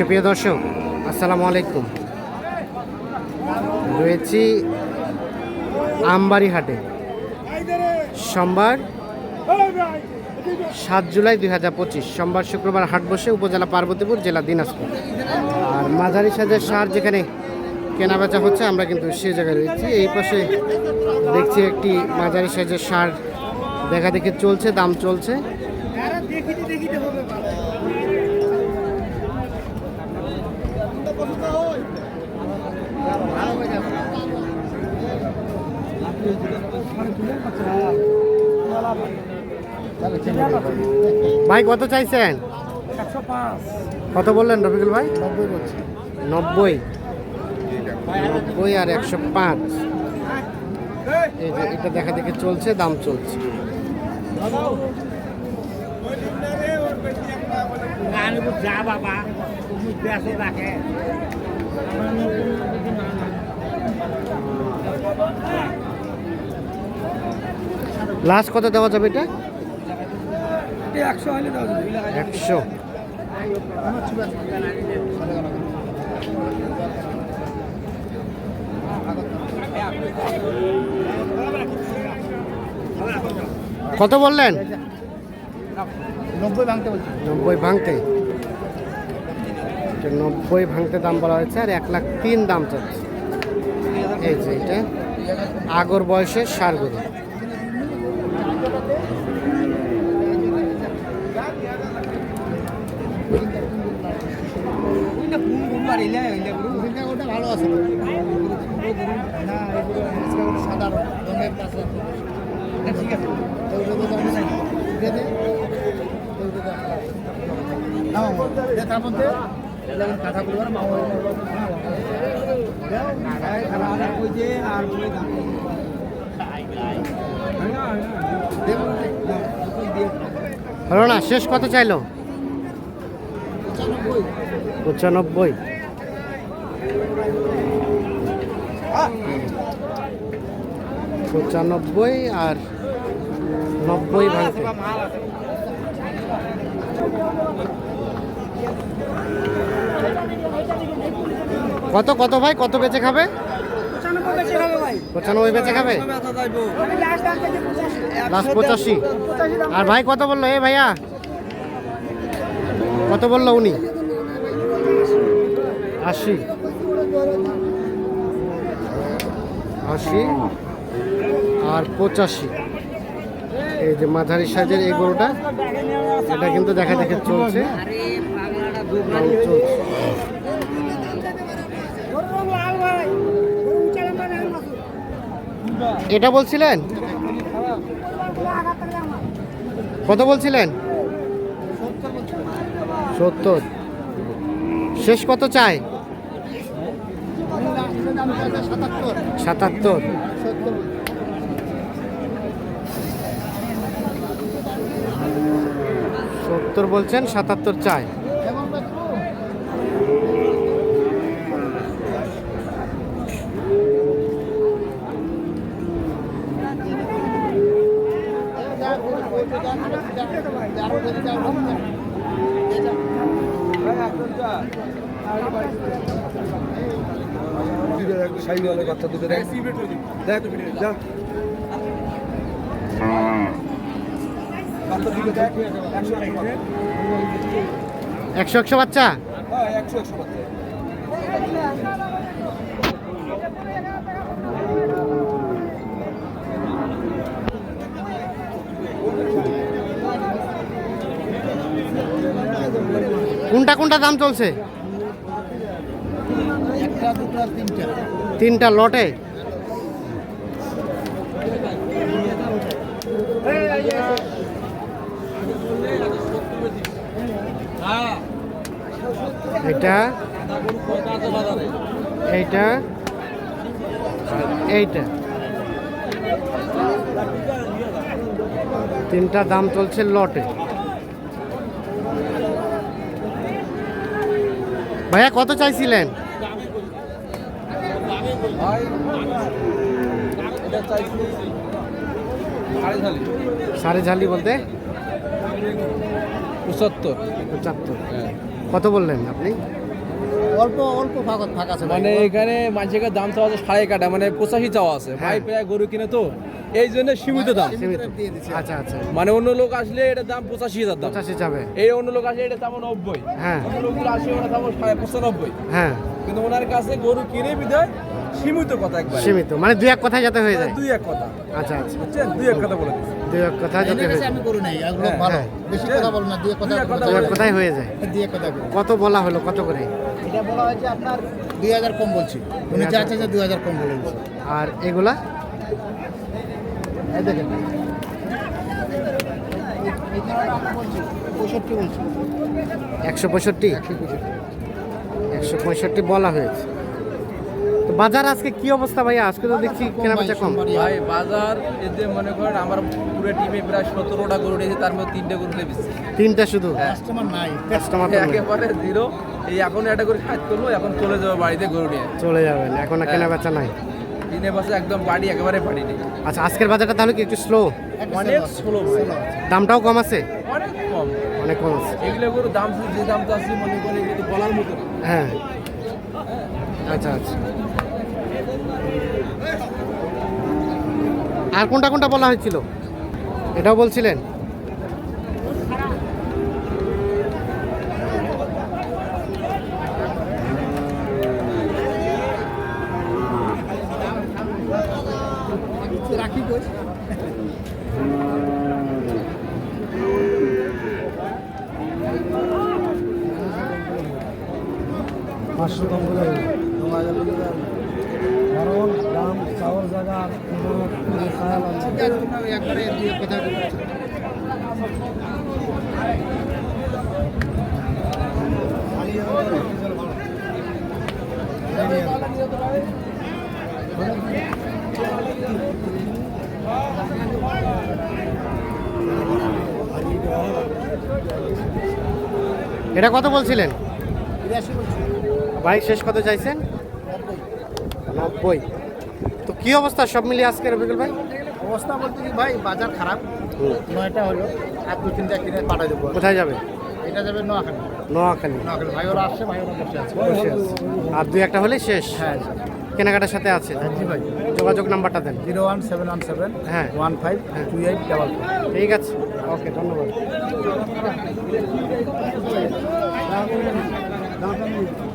সুপ্রিয় দর্শক, আসসালামু আলাইকুম। রয়েছি আমবাড়ি হাটে সোমবার সাত জুলাই দুই হাজার পঁচিশ, সোমবার শুক্রবার হাট বসে উপজেলা পার্বতীপুর জেলা দিনাজপুর। আর মাঝারি সাজের সার যেখানে কেনাবেচা হচ্ছে, আমরা কিন্তু সেই জায়গায় রয়েছি। এই পাশে দেখছি একটি মাঝারি সাইজের সার, দেখা দেখি চলছে, দাম চলছে। ভাই, কত চাইছেন? কত বললেন রফিকুল ভাই? নব্বই। নব্বই আর একশো পাঁচ। এই যে এটা দেখা দেখি চলছে, দাম চলছে। যা বাবা রাখে লাস্ট কত দেওয়া যাবে এটা? একশো কত বললেন? নব্বই ভাঙতে বলছি। নব্বই ভাঙতে। নব্বই ভাঙতে দাম বলা হয়েছে আর এক লাখ তিন দাম চাচ্ছে। এই যে এটা। আগর বয়সের সার গরু। ওটা ভালো আছে ঠিক আছে ওইটা তো দাম নাই দে দে ওইটা দাম না দে তার মধ্যে যেমন কথা বলব না ওই যে আর হলো না শেষ কত চাইলো? পঁচানব্বই। পঁচানব্বই আর নব্বই ভাঙতে। কত কত ভাই? কত বেচে খাবে? পঁচানব্বই বেচে খাবে? লাস্ট পঁচাশি। আর ভাই কত বলল? এ ভাইয়া। কত বলল উনি? আশি। আশি আর পঁচাশি। এই যে মাঝারি সাইজের এই গরুটা এটা কিন্তু দেখা দেখে চলছে। চলছে। এটা বলছিলেন? কত বলছিলেন? সত্তর। শেষ কত চাই? সাতাত্তর। সত্তর বলছেন সাতাত্তর চাই। বাচ্চা দুটো দেখ। দেখ যা। একশো একশো বাচ্চা। হ্যাঁ একশো একশো বাচ্চা। কোনটা কোনটা দাম চলছে? একটা দুটো তিনটা। তিনটা লটে। এটা এইটা এইটা। তিনটা দাম চলছে লটে। ভাইয়া কত চাইছিলেন? সাড়ে ঝালি বলতে? পঁচাত্তর। পঁচাত্তর। কত বললেন আপনি? অল্প অল্প ফাঁকা ফাঁকা আছে মানে এখানে মানুষের দাম চাওয়া আছে সাড়ে কাটা মানে পঁচাশি চাওয়া আছে। ভাই হ্যাঁ। প্রায় গরু কিনে তো এই জন্য সীমিত দাম। সীমিত আচ্ছা আচ্ছা। মানে অন্য লোক আসলে এটা দাম পঁচাশি হাজার দাম। পঁচাশি যাবে। এই অন্য লোক আসলে এটা দাম নব্বই। হ্যাঁ। অন্য লোকগুলো আসে ওটা দাম সাড়ে পঁচানব্বই। হ্যাঁ। কিন্তু ওনার কাছে গরু কিনে বিধায় সীমিত কথা একবার। সীমিত মানে দুই এক কথায় যাতে হয়ে যায়। দুই এক কথা। আচ্ছা আচ্ছা। বুঝছেন? দুই এক কথা বলে দিচ্ছি। দুই এক কথায় যাতে হয়ে যায়। আমি করি নাই এগুলো হ্যাঁ, ভালো। হ্যাঁ। বেশি কথা বল না দুই এক কথা দুই এক কথায় হয়ে যায়। দিয়ে কথা বল। কত বলা হলো কত করে? এটা বলা হয়েছে আপনার দুই হাজার কম বলছি। উনি যা চাইছে দুই হাজার কম বলে দিচ্ছে আর এগুলা? এই দেখেন। একশো পঁয়ষট্টি? একশো পঁয়ষট্টি। একশো পঁয়ষট্টি বলা হয়েছে। বাজার আজকে কি অবস্থা ভাইয়া? আজকে তো দেখছি কেনা বেচা কম ভাই। বাজার এতে মনে করেন আমার পুরো টিমে প্রায় সতেরোটা গরু নিয়েছে তার মধ্যে তিনটে গরু বেশি। তিনটা শুধু? কাস্টমার নাই। কাস্টমার একেবারে জিরো এই এখন একটা করে কাজ করব এখন চলে যাব বাড়িতে গরু নিয়ে। চলে যাবেন এখন আর কেনা বেচা নাই। দিনে বসে একদম বাড়ি একেবারে বাড়ি নেই। আচ্ছা আজকের বাজারটা তাহলে কি একটু স্লো অনেক স্লো ভাই। দামটাও কম আছে? অনেক কম। অনেক কম আছে। এগুলো গরু দাম যে দাম তো আছে মনে করি বলার মতো হ্যাঁ। আচ্ছা আচ্ছা। আর কোনটা কোনটা বলা হয়েছিল? এটাও বলছিলেন? পাঁচশো কম করে কারণ দাম চাওয়ার জায়গা এটা কত বলছিলেন? বাইক শেষ কত চাইছেন? নব্বই। তো কি অবস্থা সব মিলিয়ে আজকে রবিকুল ভাই? অবস্থা বলতে কি ভাই বাজার খারাপ। নয়টা হলো আর দু তিনটা কিনে পাঠাই দেবো। কোথায় যাবে? এটা যাবে নোয়াখালী। নোয়াখালী। নোয়াখালী। ভাই ওরা আসছে ভাই ওরা বসে আছে। বসে আছে। আর দুই একটা হলে শেষ? হ্যাঁ কেনাকাটার সাথে আছে? জি ভাই। যোগাযোগ নাম্বারটা দেন। Zero one seven one seven হ্যাঁ। One five two eight double ঠিক আছে। ওকে ধন্যবাদ।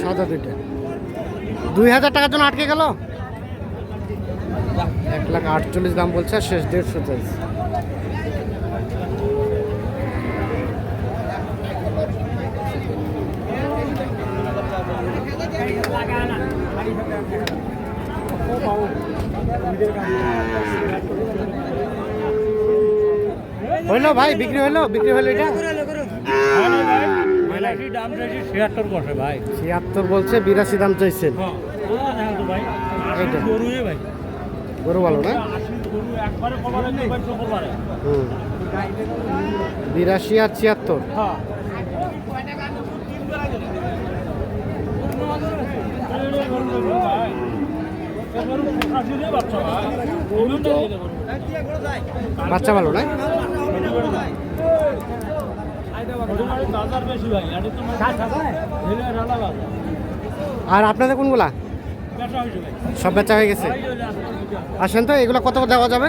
সাদা দুইটা। দুই হাজার টাকার জন্য আটকে গেল? এক লাখ আটচল্লিশ দাম বলছে শেষ দেড়শো চাইছে হইল ভাই, বিক্রি হইল? বিক্রি হইল এটা? দাম চাইছি ছিয়াত্তর বসে ভাই। ছিয়াত্তর বলছে বিরাশি দাম চাইছেন। ভাই। গরু ভালো না? বিরাশি আর ছিয়াত্তর? হ্যাঁ। বাচ্চা ভালো না বাজার বেশি ভাই এটা তো ঢেলে রালা বাজার আর আপনাদের কোনগুলা? সব বেচা হয়ে গেছে। আসেন তো, এগুলো কত দেওয়া যাবে?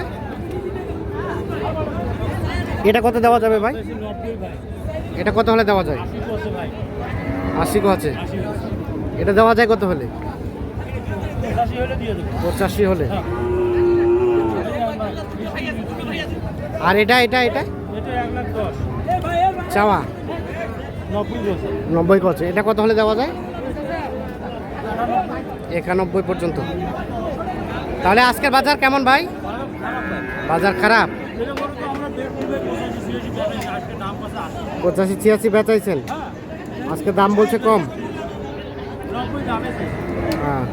এটা কত দেওয়া যাবে ভাই? এটা কত হলে দেওয়া যায়? আশি কো আছে। এটা দেওয়া যায় কত হলে? পঁচাশি হলে। আর এটা এটা এটা? চাওয়া? নব্বই কছে এটা কত হলে দেওয়া যায়? একানব্বই পর্যন্ত। তাহলে আজকের বাজার কেমন ভাই? বাজার খারাপ? পঁচাশি ছিয়াশি বেচাইছেন। আজকে দাম বলছে কম। হ্যাঁ।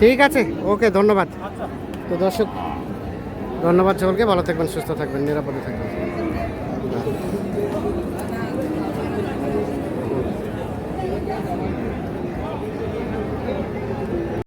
ঠিক আছে। ওকে ধন্যবাদ। তো দর্শক ধন্যবাদ সকলকে। ভালো থাকবেন সুস্থ থাকবেন নিরাপদে থাকবেন।